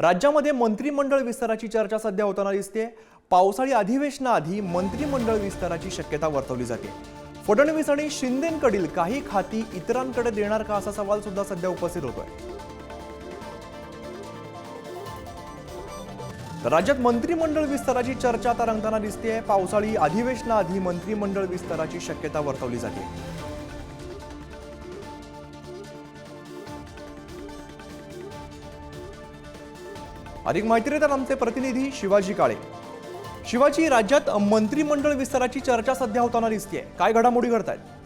राज्यामध्ये मंत्रिमंडळ विस्ताराची चर्चा सध्या होताना दिसते. पावसाळी अधिवेशनाआधी मंत्रिमंडळ विस्ताराची शक्यता वर्तवली जाते. फडणवीस आणि शिंदेकडील काही खाती इतरांकडे देणार का असा सवाल सुद्धा सध्या उपस्थित होतोय. राज्यात मंत्रिमंडळ विस्ताराची चर्चा आता रंगताना दिसते पावसाळी अधिवेशनाआधी मंत्रिमंडळ विस्ताराची शक्यता वर्तवली जाते. अधिक माहिती देतात आमचे प्रतिनिधी शिवाजी काळे. शिवाजी राज्यात मंत्रिमंडळ विस्ताराची चर्चा सध्या होताना दिसते काय घडामोडी घडत आहेत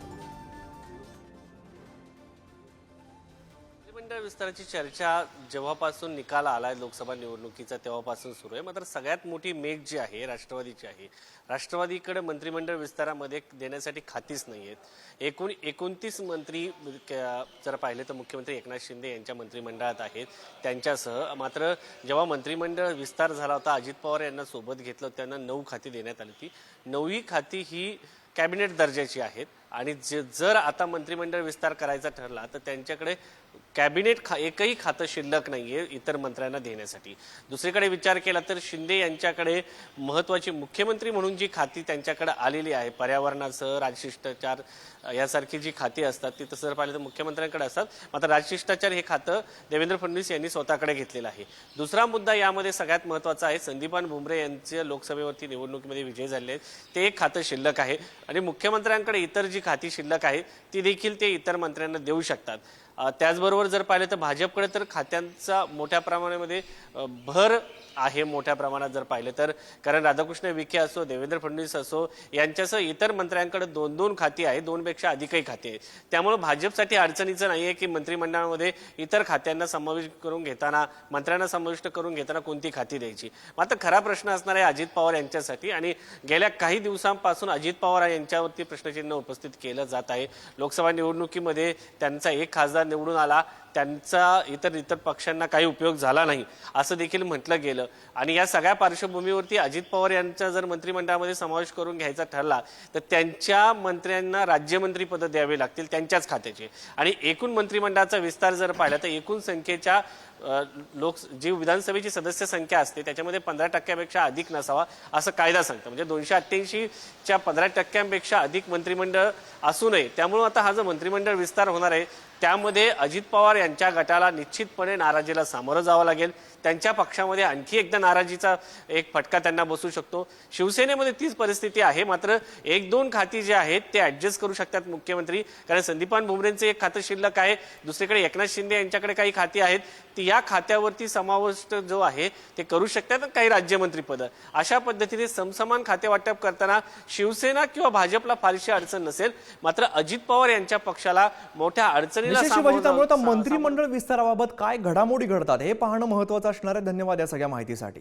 विस्ताराची चर्चा जेव्हापासून निकाल आलाय लोकसभा निवडणुकीचा तेव्हापासून सुरू आहे. मात्र सगळ्यात मोठी मेघ जी आहे राष्ट्रवादीची आहे राष्ट्रवादीकडे मंत्रिमंडळ विस्तारामध्ये देण्यासाठी खातीच नाही आहेत. एकूण एकोणतीस मंत्री क- जर पाहिले तर मुख्यमंत्री एकनाथ शिंदे यांच्या मंत्रिमंडळात आहेत. त्यांच्यासह मात्र जेव्हा मंत्रिमंडळ विस्तार झाला होता अजित पवार यांना सोबत घेतलं त्यांना नऊ खाती देण्यात आली होती. नऊही खाती ही कॅबिनेट दर्जाची आहेत. आणि जे जर आता मंत्रिमंडळ विस्तार करायचा ठरला तर त्यांच्याकडे कॅबिनेट खा एकही खातं शिल्लक नाही आहे इतर मंत्र्यांना देण्यासाठी. दुसरीकडे विचार केला तर शिंदे यांच्याकडे महत्त्वाची मुख्यमंत्री म्हणून जी खाती त्यांच्याकडे आलेली आहे पर्यावरणासह राजशिष्टाचार यासारखी जी खाती असतात ती तसं जर पाहिलं तर मुख्यमंत्र्यांकडे असतात. मात्र राजशिष्टाचार हे खातं देवेंद्र फडणवीस यांनी स्वतःकडे घेतलेलं आहे. दुसरा मुद्दा यामध्ये सगळ्यात महत्त्वाचा आहे संदीपान भुमरे यांचे लोकसभेवरती निवडणुकीमध्ये विजय झाले आहेत. ते एक खातं शिल्लक आहे. आणि मुख्यमंत्र्यांकडे इतर जी खाती शिल्लक आहेत ती देखील ते इतर मंत्र्यांना देऊ शकतात. त्याचबरोबर जर पाहिलं तर भाजपकडे तर खात्यांचा मोठ्या प्रमाणामध्ये भर आहे मोठ्या प्रमाणात जर पाहिलं तर. कारण राधाकृष्ण विखे असो देवेंद्र फडणवीस असो यांच्यासह इतर मंत्र्यांकडे दोन दोन खाती आहे दोनपेक्षा अधिकही खाते आहेत. त्यामुळे भाजपसाठी अडचणीचं नाही आहे की मंत्रिमंडळामध्ये इतर खात्यांना समाविष्ट करून घेताना मंत्र्यांना समाविष्ट करून घेताना कोणती खाती द्यायची. मात्र खरा प्रश्न असणार आहे अजित पवार यांच्यासाठी आणि गेल्या काही दिवसांपासून अजित पवार यांच्यावरती प्रश्नचिन्ह उपस्थित केलं जात आहे. लोकसभा निवडणुकीमध्ये त्यांचा एक खासदार निवडून आला त्यांचा इतर इतर पक्षांना काही उपयोग झाला नाही असं देखील म्हटलं गेलं. आणि या सगळ्या पार्श्वभूमीवरती अजित पवार यांचा जर मंत्रिमंडळामध्ये समावेश करून घ्यायचा ठरला तर त्यांच्या मंत्र्यांना राज्यमंत्री पदं द्यावी लागतील त्यांच्याच खात्याचे. आणि एकूण मंत्रिमंडळाचा विस्तार जर पाहिला तर एकूण संख्येच्या लोक जी विधानसभेची सदस्य संख्या असते त्याच्यामध्ये पंधरा टक्क्यापेक्षा अधिक नसावा असं कायदा सांगतं. म्हणजे दोनशे अठ्ठ्याऐंशीच्या पंधरा टक्क्यांपेक्षा अधिक मंत्रिमंडळ असू नये. त्यामुळं आता हा जो मंत्रिमंडळ विस्तार होणार आहे त्यामध्ये अजित पवार यांच्या गटाला निश्चितपणे नाराजीला सामोरं जावं लागेल. त्यांच्या पक्षामध्ये आणखी एकदा नाराजीचा एक फटका त्यांना बसू शकतो. शिवसेनेमध्ये तीच परिस्थिती आहे. मात्र एक दोन खाती जे आहेत ते ऍडजस्ट करू शकतात मुख्यमंत्री. कारण संदीपान भुमरेंचं एक खातं शिल्लक आहे. दुसरीकडे एकनाथ शिंदे यांच्याकडे काही खाती आहेत. ती या खात्यावरती समाविष्ट जो आहे ते करू शकतात काही राज्यमंत्रीपदं अशा पद्धतीने समसमान खाते वाटप करताना शिवसेना किंवा भाजपला फारशी अडचण नसेल. मात्र अजित पवार यांच्या पक्षाला मोठ्या अडचणीला त्यामुळे मंत्रिमंडळ विस्ताराबाबत काय घडामोडी घडतात हे पाहणं महत्वाचं असणार आहे. धन्यवाद या सगळ्या माहितीसाठी.